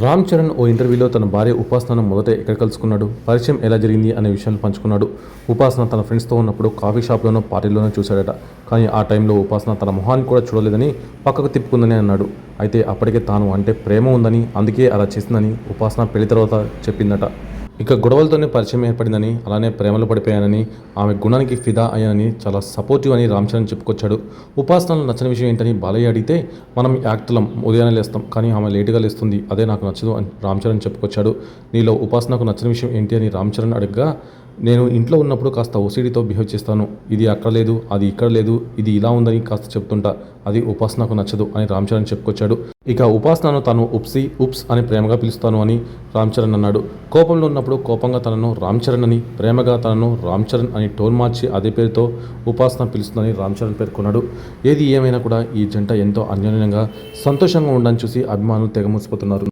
రామ్ చరణ్ ఓ ఇంటర్వ్యూలో తన భార్య ఉపాసనను మొదట ఎక్కడ కలుసుకున్నాడు? పరిచయం ఎలా జరిగింది అనే విషయాన్ని పంచుకున్నాడు. ఉపాసన తన ఫ్రెండ్స్తో ఉన్నప్పుడు కాఫీ షాప్లోనో పార్టీలోనో చూశాడట. కానీ ఆ టైంలో ఉపాసన తన మొహాన్ని కూడా చూడలేదని పక్కకు తిప్పుకుందని అన్నాడు. అయితే అప్పటికే తాను అంటే ప్రేమ ఉందని అందుకే అలా చేసిందని ఉపాసన పెళ్ళి తర్వాత చెప్పిందట. ఇక గొడవలతోనే పరిచయం ఏర్పడిందని అలానే ప్రేమలో పడిపోయానని ఆమె గుణానికి ఫిదా అయ్యానని చాలా సపోర్టివ్ అని రామ్ చరణ్ చెప్పుకొచ్చాడు. ఉపాసనలు నచ్చని విషయం ఏంటని బాలయ్య అడిగితే మనం యాక్టర్లం ఉదయాన్నే లేస్తాం కానీ ఆమె లేటుగా లేస్తుంది అదే నాకు నచ్చదు అని రామ్ చరణ్ చెప్పుకొచ్చాడు. నీలో ఉపాసనకు నచ్చని విషయం ఏంటి? అని రామ్ చరణ్ అడగగా నేను ఇంట్లో ఉన్నప్పుడు కాస్త ఓసిడితో బిహేవ్ చేస్తాను. ఇది అక్కడ లేదు అది ఇక్కడ లేదు ఇది ఇలా ఉందని కాస్త చెప్తుంటా. అది ఉపాసనకు నచ్చదు అని రామ్ చరణ్ చెప్పుకొచ్చాడు. ఇక ఉపాసనను తాను ఉప్సి ఉప్స్ అని ప్రేమగా పిలుస్తాను అని రామ్ చరణ్ అన్నాడు. కోపంలో ఉన్నప్పుడు కోపంగా తనను రామ్ చరణ్ అని ప్రేమగా తనను రామ్ చరణ్ అని టోన్ మార్చి అదే పేరుతో ఉపాసన పిలుస్తుందని రామ్ చరణ్ పేర్కొన్నాడు. ఏది ఏమైనా కూడా ఈ జంట ఎంతో అన్యోన్యంగా సంతోషంగా ఉండని చూసి అభిమానులు తెగ ముసిపోతున్నారు